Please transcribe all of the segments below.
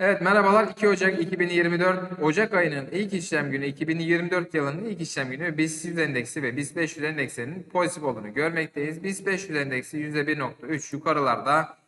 Evet merhabalar 2 Ocak 2024 Ocak ayının ilk işlem günü 2024 yılının ilk işlem günü BIST 100 endeksi ve BIST 500 endekslerinin pozitif olduğunu görmekteyiz. BIST 500 endeksi %1.3 yukarılarda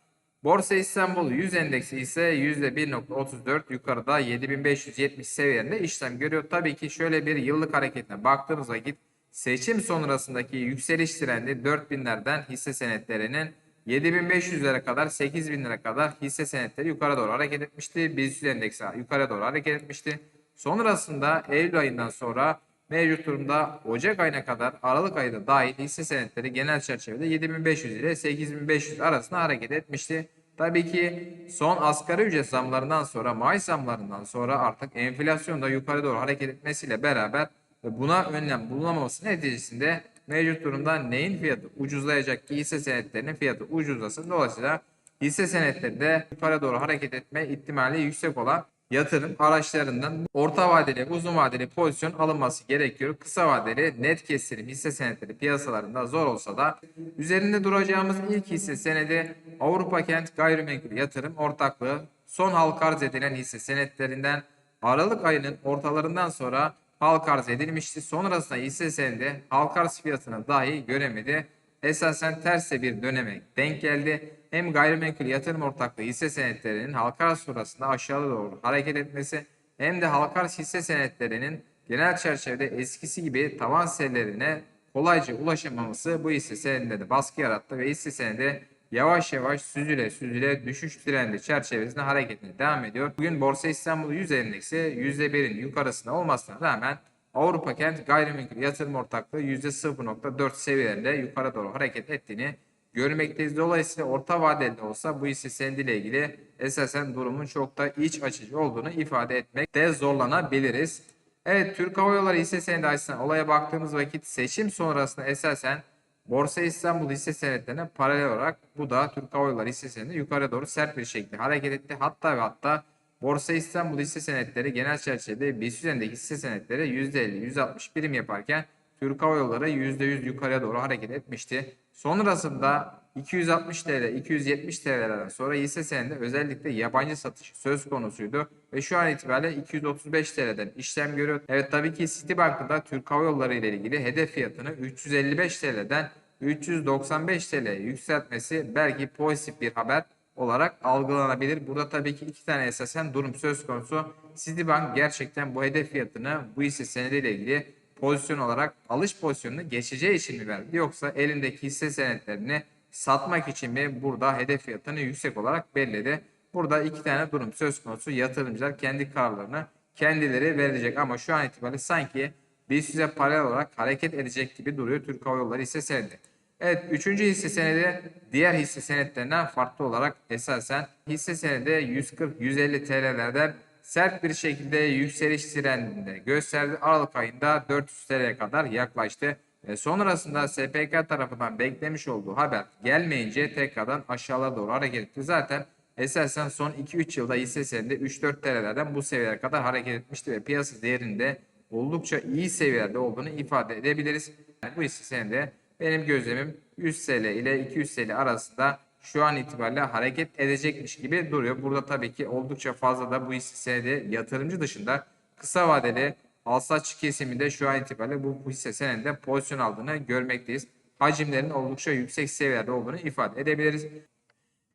Borsa İstanbul 100 endeksi ise %1.34 yukarıda 7570 seviyelerinde işlem görüyor. Tabii ki şöyle bir yıllık hareketine baktığımız vakit seçim sonrasındaki yükseliş trendi 4000'lerden hisse senetlerinin 7500'lere kadar 8000 lira kadar hisse senetleri yukarı doğru hareket etmişti. BIST 100 endeksi yukarı doğru hareket etmişti. Sonrasında Eylül ayından sonra mevcut durumda Ocak ayına kadar Aralık ayı da dahil hisse senetleri genel çerçevede 7500 ile 8500 arasında hareket etmişti. Tabii ki son asgari ücret zamlarından sonra maaş zamlarından sonra artık enflasyon da yukarı doğru hareket etmesiyle beraber buna önlem bulunamaması neticesinde mevcut durumda neyin fiyatı ucuzlayacak ki hisse senetlerinin fiyatı ucuzlasın. Dolayısıyla hisse senetlerinde yukarı doğru hareket etme ihtimali yüksek olan yatırım araçlarından orta vadeli, uzun vadeli pozisyon alınması gerekiyor. Kısa vadeli net kestirim hisse senetleri piyasalarında zor olsa da üzerinde duracağımız ilk hisse senedi Avrupa Kent Gayrimenkul Yatırım Ortaklığı son halka arz edilen hisse senetlerinden Aralık ayının ortalarından sonra halka arz edilmişti. Sonrasında hisse senedi halka arz fiyatını dahi göremedi. Esasen terse bir döneme denk geldi. Hem gayrimenkul yatırım ortaklığı hisse senetlerinin halka arz sonrasında aşağı doğru hareket etmesi hem de halka arz hisse senetlerinin genel çerçevede eskisi gibi tavan seviyelerine kolayca ulaşamaması bu hisse senedinde de baskı yarattı ve hisse senedi yavaş yavaş süzüle süzüle düşüş trendi çerçevesinde hareketine devam ediyor. Bugün Borsa İstanbul 100 endeksi %1'in yukarısında olmasına rağmen Avrupa Kent Gayrimenkul Yatırım Ortaklığı %0.4 seviyelerinde yukarı doğru hareket ettiğini görmekteyiz. Dolayısıyla orta vadeli olsa bu hisse senediyle ilgili esasen durumun çok da iç açıcı olduğunu ifade etmekte zorlanabiliriz. Evet Türk Hava Yolları hisse senedi açısından olaya baktığımız vakit seçim sonrasında esasen Borsa İstanbul hisse senetlerine paralel olarak bu da Türk Hava Yolları hisse senedi yukarı doğru sert bir şekilde hareket etti. Hatta ve hatta Borsa İstanbul hisse senetleri genel çerçevede BIST üzerindeki hisse senetleri %50-%60 birim yaparken Türk Hava Yolları %100 yukarıya doğru hareket etmişti. Sonrasında 260 TL, 270 TL'lerden sonra hisse senedinde özellikle yabancı satış söz konusuydu. Ve şu an itibariyle 235 TL'den işlem görüyor. Evet tabii ki Citibank'ın da Türk Hava Yolları ile ilgili hedef fiyatını 355 TL'den 395 TL'ye yükseltmesi belki pozitif bir haber olarak algılanabilir. Burada tabii ki iki tane esasen durum söz konusu. Citibank gerçekten bu hedef fiyatını bu hisse senediyle ilgili pozisyon olarak alış pozisyonunu geçeceği için mi verdi? Yoksa elindeki hisse senetlerini satmak için mi burada hedef fiyatını yüksek olarak belirledi? Burada iki tane durum söz konusu. Yatırımcılar kendi kararlarını kendileri verecek ama şu an itibariyle sanki bir size paralel olarak hareket edecek gibi duruyor Türk Hava Yolları hisse senedi. Evet üçüncü hisse senedi diğer hisse senetlerinden farklı olarak esasen hisse senedi 140-150 TL'lerden sert bir şekilde yükseliş trendinde gösterdi. Aralık ayında 400 TL'ye kadar yaklaştı. Ve sonrasında SPK tarafından beklemiş olduğu haber gelmeyince tekrardan aşağılara doğru hareket etti. Zaten esasen son 2-3 yılda hisse senedi 3-4 TL'lerden bu seviyelere kadar hareket etmişti ve piyasa değerinde oldukça iyi seviyelerde olduğunu ifade edebiliriz. Yani bu hisse senedi benim gözlemim 100 TL ile 200 TL arasında şu an itibariyle hareket edecekmiş gibi duruyor. Burada tabii ki oldukça fazla da bu hisse senedi yatırımcı dışında kısa vadeli alsatçı kesiminde şu an itibariyle bu hisse senedinde pozisyon aldığını görmekteyiz. Hacimlerin oldukça yüksek seviyede olduğunu ifade edebiliriz.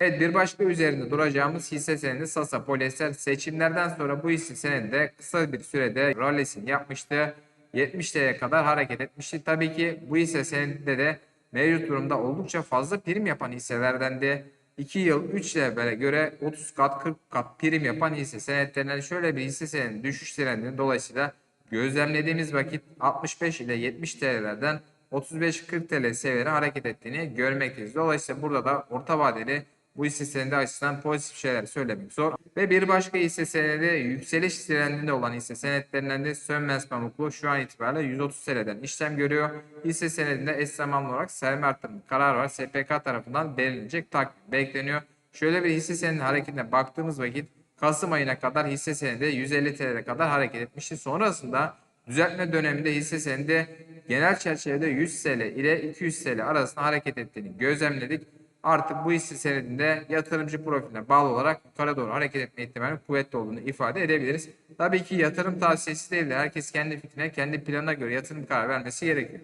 Evet bir başka üzerinde duracağımız hisse senedi Sasa Polyester seçimlerden sonra bu hisse senedi de kısa bir sürede rallisini yapmıştı. 70 TL'ye kadar hareket etmişti. Tabii ki bu hisse senedinde de mevcut durumda oldukça fazla prim yapan hisselerden de 2 yıl 3 yıla göre 30 kat 40 kat prim yapan hisse senetlerinden şöyle bir hisse senedi düşüş trendini dolayısıyla gözlemlediğimiz vakit 65 ile 70 TL'lerden 35-40 TL seviyelere hareket ettiğini görmekteyiz. Dolayısıyla burada da orta vadeli bu hisse senedi açısından pozitif şeyler söylemek zor. Ve bir başka hisse senedi yükseliş trendinde olan hisse senetlerinden de Sönmez Pamuklu şu an itibariyle 130 TL'den işlem görüyor. Hisse senedinde eş zamanlı olarak sermaye artırımı kararı var. SPK tarafından belirlenecek takvim bekleniyor. Şöyle bir hisse senedi hareketine baktığımız vakit Kasım ayına kadar hisse senedi 150 TL'ye kadar hareket etmişti. Sonrasında düzeltme döneminde hisse senedi genel çerçevede 100 TL ile 200 TL arasında hareket ettiğini gözlemledik. artık bu hisse senedinde yatırımcı profiline bağlı olarak yukarı doğru hareket etme ihtimali kuvvetli olduğunu ifade edebiliriz. Tabii ki yatırım tavsiyesi değil de herkes kendi fikrine, kendi planına göre yatırım karar vermesi gerekiyor.